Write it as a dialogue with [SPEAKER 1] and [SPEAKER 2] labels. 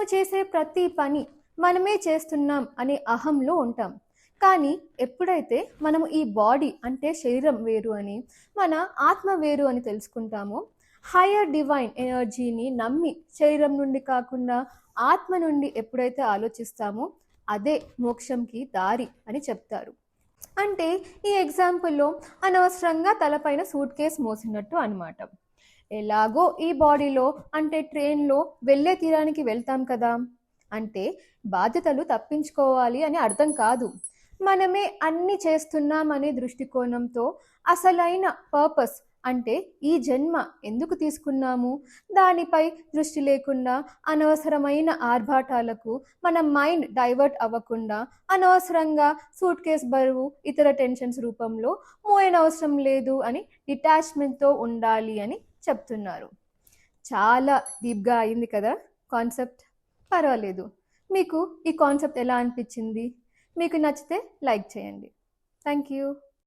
[SPEAKER 1] మనము చేసే ప్రతి పని మనమే చేస్తున్నాం అనే అహంలో ఉంటాం. కానీ ఎప్పుడైతే మనము ఈ బాడీ అంటే శరీరం వేరు అని మన ఆత్మ వేరు అని తెలుసుకుంటామో హయ్యర్ డివైన్ ఎనర్జీని నమ్మి శరీరం నుండి కాకుండా ఆత్మ నుండి ఎప్పుడైతే ఆలోచిస్తామో అదే మోక్షంకి దారి అని చెప్తారు. అంటే ఈ ఎగ్జాంపుల్లో అనవసరంగా తలపైన సూట్ కేస్ మోసినట్టు అనమాట ఎలాగో ఈ బాడీలో అంటే ట్రైన్లో వెళ్ళే తీరానికి వెళ్తాం కదా? అంటే బాధ్యతలు తప్పించుకోవాలి అని అర్థం కాదు. మనమే అన్ని చేస్తున్నామనే దృష్టికోణంతో అసలైన పర్పస్ అంటే ఈ జన్మ ఎందుకు తీసుకున్నాము? దానిపై దృష్టి లేకుండా అనవసరమైన ఆర్భాటాలకు మన మైండ్ డైవర్ట్ అవ్వకుండా అనవసరంగా సూట్ కేస్ బరువు ఇతర టెన్షన్స్ రూపంలో మోయనవసరం లేదు అని డిటాచ్మెంట్తో ఉండాలి అని చెప్తున్నారు. చాలా డీప్గా అయింది కదా కాన్సెప్ట్? పర్వాలేదు. మీకు ఈ కాన్సెప్ట్ ఎలా అనిపించింది? మీకు నచ్చితే లైక్ చేయండి. Thank you